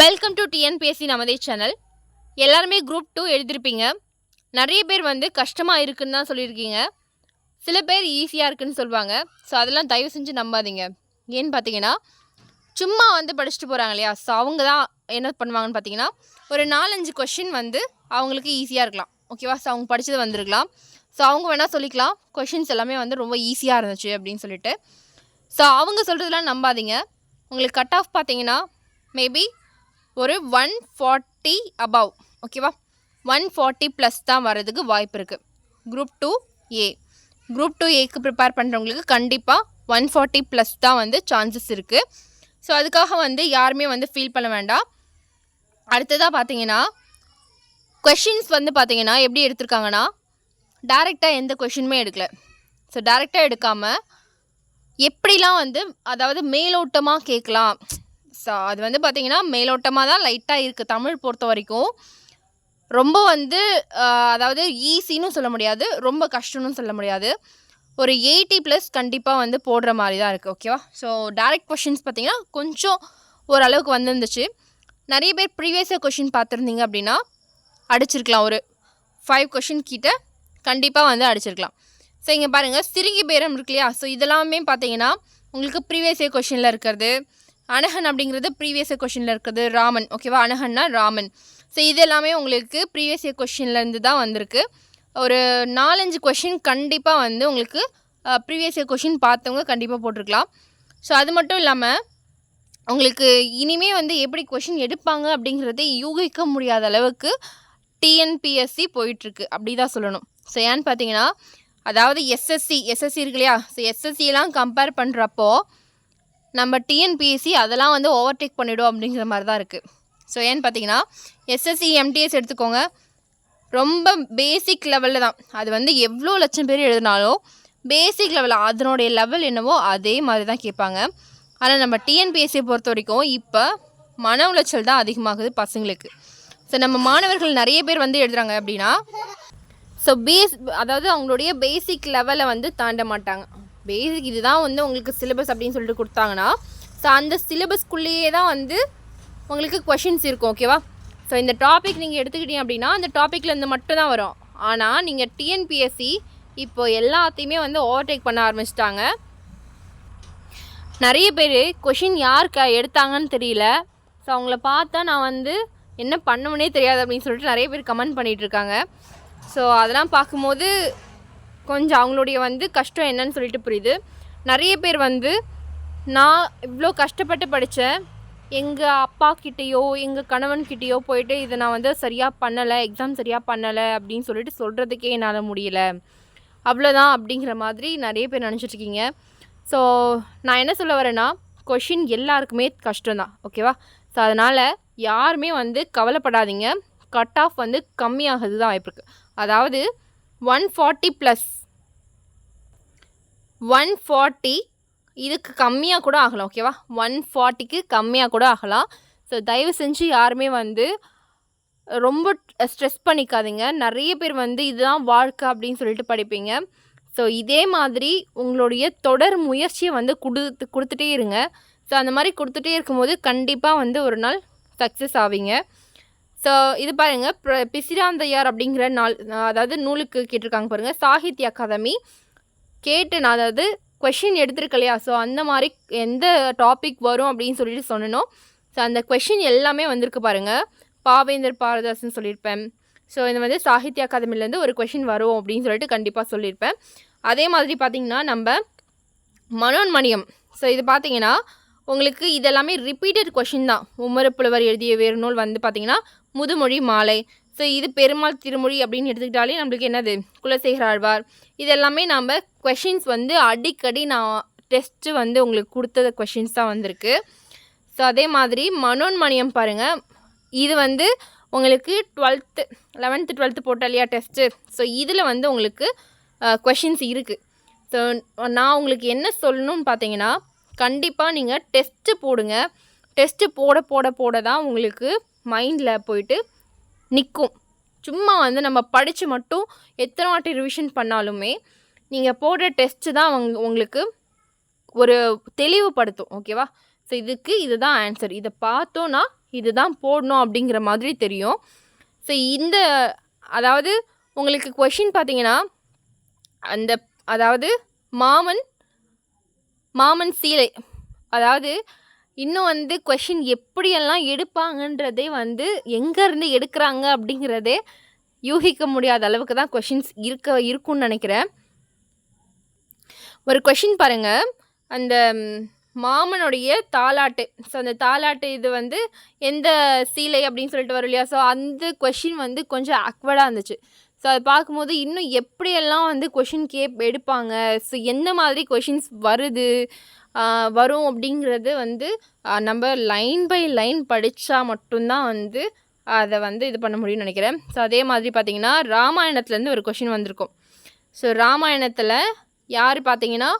Welcome to TNPSC நமதே channel எல்லாருமே group two எழுதியிருப்பீங்க நிறைய பேர் வந்து கஷ்டமாக இருக்குன்னு தான் சொல்லியிருக்கீங்க. சில பேர் ஈஸியாக இருக்குன்னு சொல்லுவாங்க. ஸோ அதெல்லாம் தயவு செஞ்சு நம்பாதீங்க. ஏன்னு பார்த்தீங்கன்னா சும்மா வந்து படிச்சுட்டு போகிறாங்க இல்லையா? ஸோ அவங்க தான் என்ன பண்ணுவாங்கன்னு பார்த்தீங்கன்னா ஒரு நாலஞ்சு கொஷின் வந்து அவங்களுக்கு ஈஸியாக இருக்கலாம். ஓகேவா ஸோ அவங்க படித்தது வந்திருக்கலாம். ஸோ அவங்க வேணால் சொல்லிக்கலாம். கொஷின்ஸ் எல்லாமே வந்து ரொம்ப ஈஸியாக இருந்துச்சு அப்படின்னு சொல்லிட்டு. ஸோ அவங்க சொல்கிறதுலாம் நம்பாதீங்க. உங்களுக்கு கட் ஆஃப் பார்த்தீங்கன்னா மேபி ஒரு ஒன் ஃபார்ட்டி அபவ் ஓகேவா ஒன் ஃபார்ட்டி ப்ளஸ் தான் வரதுக்கு வாய்ப்பு இருக்குது group two A group two ஏக்கு ப்ரிப்பேர் பண்ணுறவங்களுக்கு கண்டிப்பாக ஒன் ஃபார்ட்டி ப்ளஸ் தான் வந்து சான்சஸ் இருக்குது ஸோ அதுக்காக வந்து யாருமே வந்து ஃபீல் பண்ண வேண்டாம். அடுத்ததாக பார்த்தீங்கன்னா கொஷின்ஸ் வந்து பார்த்தீங்கன்னா எப்படி எடுத்திருக்காங்கன்னா டேரெக்டாக எந்த கொஷினுமே எடுக்கல. ஸோ டேரெக்டாக எடுக்காமல் எப்படிலாம் வந்து அதாவது மேலோட்டமாக கேட்கலாம் அது வந்து பார்த்திங்கன்னா மேலோட்டமாக தான் லைட்டாக இருக்குது தமிழ் பொறுத்த வரைக்கும் ரொம்ப வந்து அதாவது ஈஸின்னு சொல்ல முடியாது. ரொம்ப கஷ்டம்னு சொல்ல முடியாது. ஒரு எயிட்டி ப்ளஸ் கண்டிப்பாக வந்து போடுற மாதிரி தான் இருக்குது ஓகேவா ஸோ டேரக்ட் கொஷின்ஸ் பார்த்தீங்கன்னா கொஞ்சம் ஓரளவுக்கு வந்துருந்துச்சு. நிறைய பேர் ப்ரீவியஸாக கொஷின் பார்த்துருந்தீங்க அப்படின்னா அடிச்சிருக்கலாம். ஒரு ஃபைவ் கொஷின் கிட்ட கண்டிப்பாக வந்து அடிச்சிருக்கலாம். ஸோ இங்கே பாருங்கள் சிறுகி பேரம் இருக்கு இல்லையா? ஸோ இதெல்லாமே பார்த்தீங்கன்னா உங்களுக்கு ப்ரீவியஸ் இயர் கொஷினில் இருக்கிறது. அனகன் அப்படிங்கிறது ப்ரீவியஸ் கொஷினில் இருக்கிறது ராமன் ஓகேவா அனகன்னா ராமன். ஸோ இது எல்லாமே உங்களுக்கு ப்ரீவியஸ் இயர் கொஷின்லேருந்து தான் வந்திருக்கு. ஒரு நாலஞ்சு கொஷின் கண்டிப்பாக வந்து உங்களுக்கு ப்ரீவியஸ் இயர் கொஷின் பார்த்தவங்க கண்டிப்பாக போட்டிருக்கலாம். ஸோ அது மட்டும் இல்லாமல் உங்களுக்கு இனிமே வந்து எப்படி கொஷின் எடுப்பாங்க அப்படிங்கிறத யூகிக்க முடியாத அளவுக்கு டிஎன்பிஎஸ்சி போயிட்டுருக்கு. அப்படி தான் சொல்லணும். ஸோ ஏன்னு பார்த்தீங்கன்னா அதாவது எஸ்எஸ்சி எஸ்எஸ்சி இருக்கு இல்லையா? ஸோ எஸ்எஸ்சிலாம் கம்பேர் பண்ணுறப்போ நம்ம டிஎன்பிஎஸ்சி அதெல்லாம் வந்து ஓவர்டேக் பண்ணிவிடும் அப்படிங்கிற மாதிரி தான் இருக்குது ஸோ ஏன்னு பார்த்தீங்கன்னா எஸ்எஸ்சி எம்டிஎஸ் எடுத்துக்கோங்க. ரொம்ப பேசிக் லெவலில் தான். அது வந்து எவ்வளோ லட்சம் பேர் எழுதினாலும் பேசிக் லெவல் அதனுடைய லெவல் என்னவோ அதே மாதிரி தான் கேட்பாங்க. ஆனால் நம்ம டிஎன்பிஎஸ்சியை பொறுத்த வரைக்கும் இப்போ மன உளைச்சல் தான் அதிகமாகுது பசங்களுக்கு. ஸோ நம்ம மாணவர்கள் நிறைய பேர் வந்து எழுதுறாங்க அப்படின்னா ஸோ பேஸ் அதாவது அவங்களுடைய பேசிக் லெவலை வந்து தாண்ட மாட்டாங்க. பேசிக் இதுதான் வந்து உங்களுக்கு சிலபஸ் அப்படின்னு சொல்லிட்டு கொடுத்தாங்கன்னா ஸோ அந்த சிலபஸ்க்குள்ளேயே தான் வந்து உங்களுக்கு கொஷின்ஸ் இருக்கும் ஓகேவா ஸோ இந்த டாபிக் நீங்கள் எடுத்துக்கிட்டீங்க அப்படின்னா அந்த டாப்பிக்கில் இருந்து மட்டும் தான் வரும். ஆனால் நீங்கள் டிஎன்பிஎஸ்சி இப்போ எல்லாத்தையுமே வந்து ஓவர்டேக் பண்ண ஆரம்பிச்சிட்டாங்க. நிறைய பேர் கொஷின் யாருக்கு க எடுத்தாங்கன்னு தெரியல. ஸோ அவங்கள பார்த்தா நான் வந்து என்ன பண்ணுவனே தெரியாது அப்படின்னு சொல்லிட்டு நிறைய பேர் கமெண்ட் பண்ணிகிட்டு இருக்காங்க. ஸோ அதெல்லாம் பார்க்கும்போது கொஞ்சம் அவங்களுடைய வந்து கஷ்டம் என்னன்னு சொல்லிட்டு புரியுது. நிறைய பேர் வந்து நான் இவ்வளோ கஷ்டப்பட்டு படித்தேன் எங்கள் அப்பா கிட்டேயோ எங்கள் கணவன்கிட்டேயோ போயிட்டு இதை நான் வந்து சரியாக பண்ணலை எக்ஸாம் சரியாக பண்ணலை அப்படின்னு சொல்லிட்டு சொல்கிறதுக்கே என்னால் முடியல. அவ்வளோதான் அப்படிங்கிற மாதிரி நிறைய பேர் நினச்சிட்ருக்கீங்க ஸோ நான் என்ன சொல்ல வரேன்னா கொஷின் எல்லாருக்குமே கஷ்டம்தான் ஓகேவா ஸோ அதனால் யாருமே வந்து கவலைப்படாதீங்க. கட் ஆஃப் வந்து கம்மியாகிறது தான் வாய்ப்பு இருக்குது அதாவது one forty plus one forty இதுக்கு கம்மியாக கூட ஆகலாம் ஓகேவா ஒன் ஃபார்ட்டிக்கு கம்மியாக கூட ஆகலாம். ஸோ தயவு செஞ்சு யாருமே வந்து ரொம்ப ஸ்ட்ரெஸ் பண்ணிக்காதீங்க. நிறைய பேர் வந்து இதுதான் வாழ்க்கை அப்படின்னு சொல்லிட்டு படிப்பீங்க. ஸோ இதே மாதிரி உங்களுடைய தொடர் முயற்சியை வந்து கொடுத்து கொடுத்துட்டே இருங்க. ஸோ அந்த மாதிரி கொடுத்துட்டே இருக்கும்போது கண்டிப்பாக வந்து ஒரு நாள் சக்ஸஸ் ஆவீங்க. ஸோ இது பாருங்க. பிர- பிசிராந்தையார் அப்படிங்கிற நாள் அதாவது நூலுக்கு கேட்டிருக்காங்க பாருங்கள் சாகித்ய அகாதமி கேட்டு நான் அதாவது கொஷின் எடுத்திருக்க இல்லையா? ஸோ அந்த மாதிரி எந்த டாபிக் வரும் அப்படின்னு சொல்லிட்டு சொன்னனோ ஸோ அந்த கொஷின் எல்லாமே வந்திருக்கு பாருங்கள் பாவேந்தர் பாரதாசன் சொல்லியிருப்பேன். ஸோ இந்த வந்து சாகித்ய அகாதமிலேருந்து ஒரு கொஷின் வரும் அப்படின்னு சொல்லிட்டு கண்டிப்பாக சொல்லியிருப்பேன். அதே மாதிரி பார்த்திங்கன்னா நம்ம மனோன்மணியம். ஸோ இது பார்த்திங்கன்னா உங்களுக்கு இதெல்லாமே ரிப்பீட்டட் கொஷின் தான். உமரப்புலவர் எழுதிய வேறு நூல் வந்து பார்த்திங்கன்னா முதுமொழி மாலை. ஸோ இது பெருமாள் திருமொழி அப்படின்னு எடுத்துக்கிட்டாலே நம்மளுக்கு என்னது? குலசேகர் ஆழ்வார் இது எல்லாமே நம்ம கொஷின்ஸ் வந்து அடிக்கடி நான் டெஸ்ட்டு வந்து உங்களுக்கு கொடுத்த கொஷின்ஸ் தான் வந்திருக்கு. ஸோ அதே மாதிரி மனோன்மணியம் பாருங்கள் இது வந்து உங்களுக்கு டுவெல்த்து லெவன்த்து டுவெல்த்து போட்ட இல்லையா டெஸ்ட்டு ஸோ இதில் வந்து உங்களுக்கு கொஷின்ஸ் இருக்குது ஸோ நான் உங்களுக்கு என்ன சொல்லணும்னு பார்த்தீங்கன்னா கண்டிப்பாக நீங்கள் டெஸ்ட்டு போடுங்க. டெஸ்ட்டு போட போட போட தான் உங்களுக்கு மைண்டில் போயிட்டு நிற்கும் சும்மா வந்து நம்ம படித்து மட்டும் எத்தனை வாட்டி ரிவிஷன் பண்ணாலுமே நீங்கள் போடுற டெஸ்ட்டு தான் அவங்க உங்களுக்கு ஒரு தெளிவுபடுத்தும். ஓகேவா ஸோ இதுக்கு இதுதான் ஆன்சர் இதை பார்த்தோன்னா இதுதான் போடணும் அப்படிங்கிற மாதிரி தெரியும். ஸோ இந்த அதாவது உங்களுக்கு கொஷின் பார்த்தீங்கன்னா அந்த அதாவது மாமன் மாமன் சீலை அதாவது இன்னும் வந்து கொஷின் எப்படியெல்லாம் எடுப்பாங்கன்றதே வந்து எங்கேருந்து எடுக்கிறாங்க அப்படிங்கிறதே யூகிக்க முடியாத அளவுக்கு தான் கொஷின்ஸ் இருக்க இருக்கும்னு நினைக்கிறேன். ஒரு கொஷின் பாருங்கள் அந்த மாமனுடைய தாலாட்டு ஸோ அந்த தாலாட்டு இது வந்து எந்த சீலை அப்படின்னு சொல்லிட்டு வரும் இல்லையா? ஸோ அந்த கொஷின் வந்து கொஞ்சம் அக்வர்டாக இருந்துச்சு. ஸோ அதை பார்க்கும்போது இன்னும் எப்படியெல்லாம் வந்து கொஷின் கேப் எடுப்பாங்க? ஸோ எந்த மாதிரி கொஷின்ஸ் வருது? வரும் அப்படிங்கிறது வந்து நம்ம லைன் பை லைன் படித்தா மட்டும்தான் வந்து அதை வந்து இது பண்ண முடியும்னு நினைக்கிறேன். ஸோ அதே மாதிரி பார்த்தீங்கன்னா ராமாயணத்துலேருந்து ஒரு கொஷின் வந்திருக்கும். ஸோ ராமாயணத்தில் யார் பார்த்தீங்கன்னா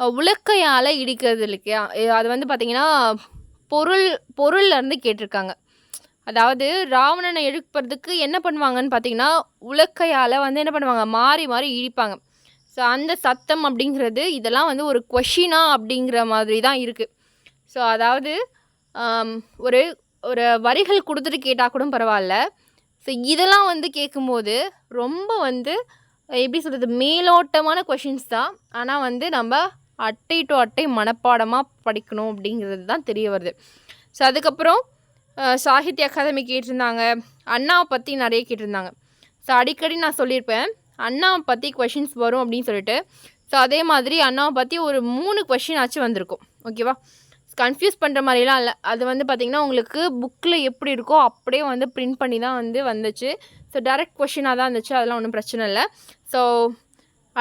உலக்கையால் இடிக்கிறது இல்லையா அது வந்து பார்த்திங்கன்னா பொருள் பொருள்லேருந்து கேட்டிருக்காங்க. அதாவது ராவணனை எழுப்புறதுக்கு என்ன பண்ணுவாங்கன்னு பார்த்தீங்கன்னா உலக்கையால் வந்து என்ன பண்ணுவாங்க மாறி மாறி இடிப்பாங்க. ஸோ அந்த சத்தம் அப்படிங்கிறது இதெல்லாம் வந்து ஒரு கொஷினா அப்படிங்கிற மாதிரி தான் இருக்குது ஸோ அதாவது ஒரு ஒரு வரிகள் கொடுத்துட்டு கேட்டால் கூட பரவாயில்ல. ஸோ இதெல்லாம் வந்து கேட்கும்போது ரொம்ப வந்து எப்படி சொல்கிறது மேலோட்டமான கொஷின்ஸ் தான். ஆனால் வந்து நம்ம அட்டை டு அட்டை மனப்பாடமாக படிக்கணும் அப்படிங்கிறது தான் தெரிய வருது. ஸோ அதுக்கப்புறம் சாகித்ய அகாதமி கேட்டிருந்தாங்க. அண்ணாவை பற்றி நிறைய கேட்டிருந்தாங்க. ஸோ அடிக்கடி நான் சொல்லியிருப்பேன். அண்ணாவை பற்றி கொஷின்ஸ் வரும் அப்படின்னு சொல்லிட்டு. ஸோ அதே மாதிரி அண்ணாவை பற்றி ஒரு மூணு கொஷின் ஆச்சு வந்திருக்கும். ஓகேவா கன்ஃபியூஸ் பண்ணுற மாதிரிலாம் இல்லை. அது வந்து பார்த்திங்கன்னா உங்களுக்கு புக்கில் எப்படி இருக்கோ அப்படியே வந்து பிரிண்ட் பண்ணி தான் வந்து வந்துச்சு. ஸோ டேரக்ட் கொஷினாக தான் இருந்துச்சு. அதெல்லாம் ஒன்றும் பிரச்சனை இல்லை. ஸோ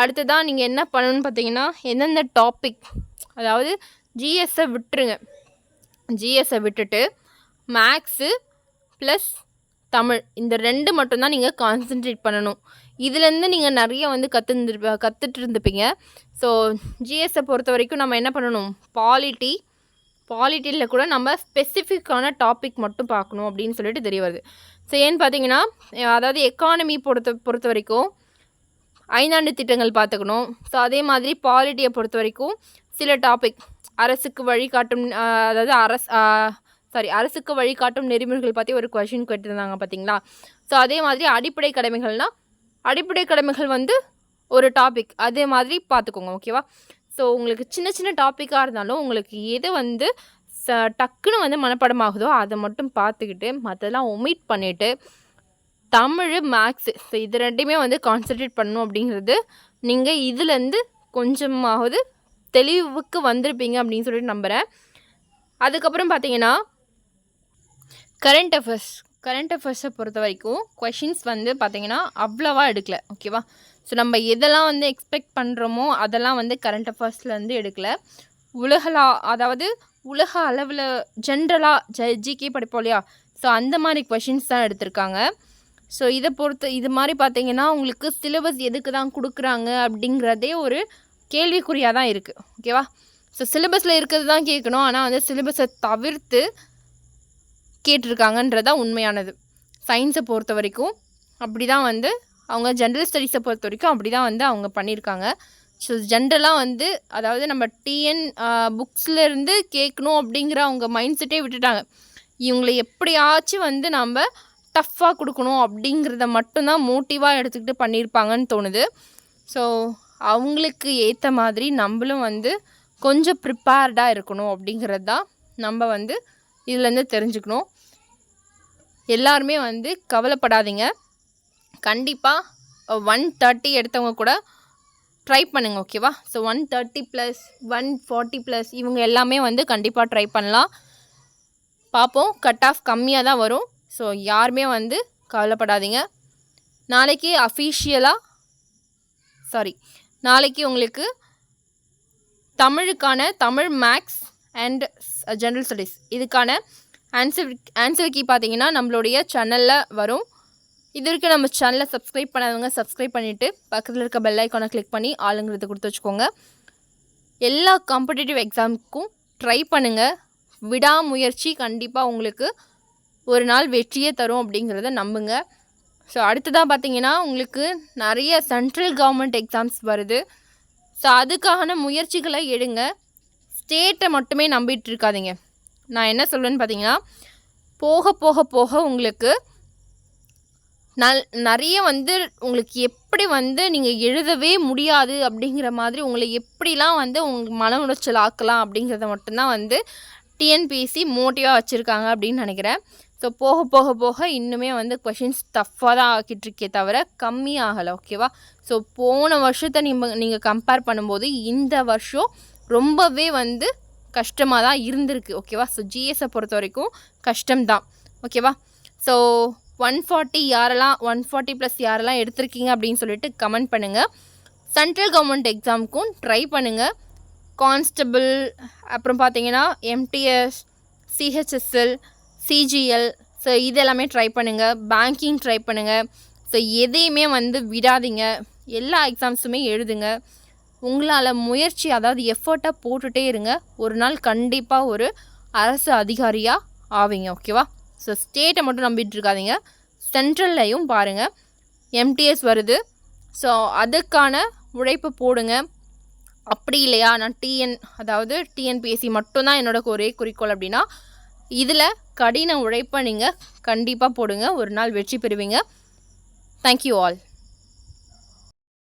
அடுத்ததான் நீங்கள் என்ன பண்ணணும்னு பார்த்தீங்கன்னா எந்தெந்த டாபிக் அதாவது ஜிஎஸ்ஸை விட்டுருங்க. ஜிஎஸ்ஸை விட்டுட்டு மேக்ஸு ப்ளஸ் தமிழ். இந்த ரெண்டு மட்டும்தான் நீங்கள் கான்சென்ட்ரேட் பண்ணணும். இதுலேருந்து நீங்கள் நிறைய வந்து கற்றுந்துருப்ப கற்றுட்டு இருந்துப்பீங்க ஸோ ஜிஎஸ்ஸை பொறுத்த வரைக்கும் நம்ம என்ன பண்ணணும்? பாலிட்டி பாலிட்டியில் கூட நம்ம ஸ்பெசிஃபிக்கான டாபிக் மட்டும் பார்க்கணும் அப்படின்னு சொல்லிட்டு தெரிய வருது. ஸோ ஏன்னு பார்த்தீங்கன்னா அதாவது எக்கானமி பொறுத்த பொறுத்த வரைக்கும் ஐந்தாண்டு திட்டங்கள் பார்த்துக்கணும். ஸோ அதே மாதிரி பாலிட்டியை பொறுத்த வரைக்கும் சில டாபிக் அரசுக்கு வழிகாட்டும் அதாவது அரசு சாரி அரசுக்கு வழிகாட்டும் நெறிமுறைகள் பற்றி ஒரு கொஷின் கேட்டிருந்தாங்க பார்த்தீங்களா? ஸோ அதே மாதிரி அடிப்படை கடமைகள்னால் அடிப்படை கடமைகள் வந்து ஒரு டாபிக் அதே மாதிரி பார்த்துக்கோங்க ஓகேவா ஸோ உங்களுக்கு சின்ன சின்ன டாப்பிக்காக இருந்தாலும் உங்களுக்கு எது வந்து ச டக்குன்னு வந்து மனப்பாடமாகுதோ அதை மட்டும் பார்த்துக்கிட்டு மற்றதெல்லாம் ஒமிட் பண்ணிவிட்டு தமிழ் மேக்ஸு ஸோ இது ரெண்டையுமே வந்து கான்சென்ட்ரேட் பண்ணணும் அப்படிங்கிறது நீங்கள் இதுலேருந்து கொஞ்சமாவது தெளிவுக்கு வந்திருப்பீங்க அப்படின்னு சொல்லிட்டு நம்புகிறேன் அதுக்கப்புறம் பார்த்தீங்கன்னா கரண்ட் அஃபேர்ஸ் கரண்ட் அஃபேர்ஸை பொறுத்த வரைக்கும் கொஷின்ஸ் வந்து பார்த்தீங்கன்னா அவ்வளவா எடுக்கல ஓகேவா ஸோ நம்ம எதெல்லாம் வந்து எக்ஸ்பெக்ட் பண்ணுறோமோ அதெல்லாம் வந்து கரண்ட் அஃபேர்ஸ்லேருந்து எடுக்கல. உலகளா அதாவது உலக அளவில் ஜென்ரலாக ஜ ஜிகே படிப்போம் இல்லையா? ஸோ அந்த மாதிரி கொஷின்ஸ் தான் எடுத்திருக்காங்க. ஸோ இதை பொறுத்து இது மாதிரி பார்த்தீங்கன்னா உங்களுக்கு சிலபஸ் எதுக்கு தான் கொடுக்குறாங்க அப்படிங்கிறதே ஒரு கேள்விக்குறியாக தான் இருக்குது ஓகேவா ஸோ சிலபஸில் இருக்கிறது தான் கேட்கணும் ஆனால் வந்து சிலபஸை தவிர்த்து கேட்டிருக்காங்கன்றதான் உண்மையானது. சயின்ஸை பொறுத்த வரைக்கும் அப்படி தான் வந்து அவங்க ஜென்ரல் ஸ்டடீஸை பொறுத்த வரைக்கும் அப்படி தான் வந்து அவங்க பண்ணியிருக்காங்க. ஸோ ஜென்ரலாக வந்து அதாவது நம்ம டிஎன் புக்ஸ்லேருந்து கேட்கணும் அப்படிங்கிற அவங்க மைண்ட் செட்டே விட்டுட்டாங்க. இவங்களை எப்படியாச்சும் வந்து நம்ம டஃப்பாக கொடுக்கணும் அப்படிங்கிறத மட்டும்தான் மோட்டிவாக எடுத்துக்கிட்டு பண்ணியிருப்பாங்கன்னு தோணுது. ஸோ அவங்களுக்கு ஏற்ற மாதிரி நம்மளும் வந்து கொஞ்சம் ப்ரிப்பேர்டாக இருக்கணும் அப்படிங்கிறது தான் நம்ம வந்து இதுலேருந்து தெரிஞ்சுக்கணும். எல்லாருமே வந்து கவலைப்படாதீங்க. கண்டிப்பாக ஒன் தேர்ட்டி எடுத்தவங்க கூட ட்ரை பண்ணுங்கள் ஓகேவா so one thirty plus one forty plus இவங்க எல்லாமே வந்து கண்டிப்பாக ட்ரை பண்ணலாம். பார்ப்போம் கட் ஆஃப் கம்மியாக தான் வரும். ஸோ யாருமே வந்து கவலைப்படாதீங்க. நாளைக்கு அஃபீஷியலாக சாரி நாளைக்கு உங்களுக்கு தமிழுக்கான Tamil maths and general studies இதுக்கான ஆன்சர் ஆன்சர் கீ பார்த்தீங்கன்னா நம்மளுடைய சேனலில் வரும். இது வரைக்கும் நம்ம சேனலை சப்ஸ்கிரைப் பண்ணாதவங்க சப்ஸ்கிரைப் பண்ணிவிட்டு பக்கத்தில் இருக்க பெல் ஐக்கானை கிளிக் பண்ணி ஆளுங்கிறத கொடுத்து வச்சுக்கோங்க. எல்லா காம்படிட்டிவ் எக்ஸாமுக்கும் ட்ரை பண்ணுங்கள் விடாமுயற்சி கண்டிப்பாக உங்களுக்கு ஒரு நாள் வெற்றியே தரும் அப்படிங்கிறத நம்புங்க. ஸோ அடுத்ததாக பார்த்தீங்கன்னா உங்களுக்கு நிறைய சென்ட்ரல் கவர்மெண்ட் எக்ஸாம்ஸ் வருது. ஸோ அதுக்கான முயற்சிகளை எடுங்க. ஸ்டேட்டை மட்டுமே நம்பிட்டு இருக்காதிங்க. நான் என்ன சொல்கிறேன்னு பார்த்தீங்கன்னா போக போக போக உங்களுக்கு நல் நிறைய வந்து உங்களுக்கு எப்படி வந்து நீங்கள் எழுதவே முடியாது அப்படிங்கிற மாதிரி உங்களை எப்படிலாம் வந்து உங்கள் மன உளைச்சல் ஆக்கலாம் அப்படிங்கிறத மட்டும்தான் வந்து டிஎன்பிஎஸ்சி மோட்டிவாக வச்சுருக்காங்க அப்படின்னு நினைக்கிறேன். ஸோ போக போக போக இன்னுமே வந்து கொஷின்ஸ் டஃப்பாக தான் ஆக்கிட்டு இருக்கே தவிர கம்மி ஆகலை ஓகேவா ஸோ போன வருஷத்தை நீங்கள் நீங்கள் கம்பேர் பண்ணும்போது இந்த வருஷம் ரொம்பவே வந்து கஷ்டமாக தான் இருந்திருக்கு ஓகேவா ஸோ ஜிஎஸை பொறுத்த வரைக்கும் கஷ்டம்தான் ஓகேவா ஸோ ஒன் ஃபார்ட்டி யாரெல்லாம் ஒன் ஃபார்ட்டி ப்ளஸ் யாரெல்லாம் எடுத்திருக்கீங்க அப்படின்னு சொல்லிட்டு கமெண்ட் பண்ணுங்கள் சென்ட்ரல் கவர்மெண்ட் எக்ஸாமுக்கும் ட்ரை பண்ணுங்கள் கான்ஸ்டபிள் அப்புறம் பார்த்தீங்கன்னா எம்டிஎஸ் சிஹெச்எஸ்எல் சிஜிஎல் ஸோ இதெல்லாமே ட்ரை பண்ணுங்கள் பேங்கிங் ட்ரை பண்ணுங்கள் ஸோ எதையுமே வந்து விடாதீங்க. எல்லா எக்ஸாம்ஸுமே எழுதுங்க. உங்களால் முயற்சி அதாவது எஃபர்ட்டாக போட்டுகிட்டே இருங்க. ஒரு நாள் கண்டிப்பாக ஒரு அரசு அதிகாரியாக ஆவீங்க ஓகேவா ஸோ ஸ்டேட்டை மட்டும் நம்பிட்டு இருக்காதீங்க. சென்ட்ரல்லையும் பாருங்கள் எம்டிஎஸ் வருது. ஸோ அதுக்கான உழைப்பு போடுங்க. அப்படி இல்லையா? நான் டிஎன் அதாவது டிஎன்பிஎஸ்சி மட்டும்தான் என்னோட ஒரே குறிக்கோள் அப்படின்னா இதில் கடின உழைப்பை நீங்கள் கண்டிப்பாக போடுங்க. ஒரு நாள் வெற்றி பெறுவீங்க. Thank you all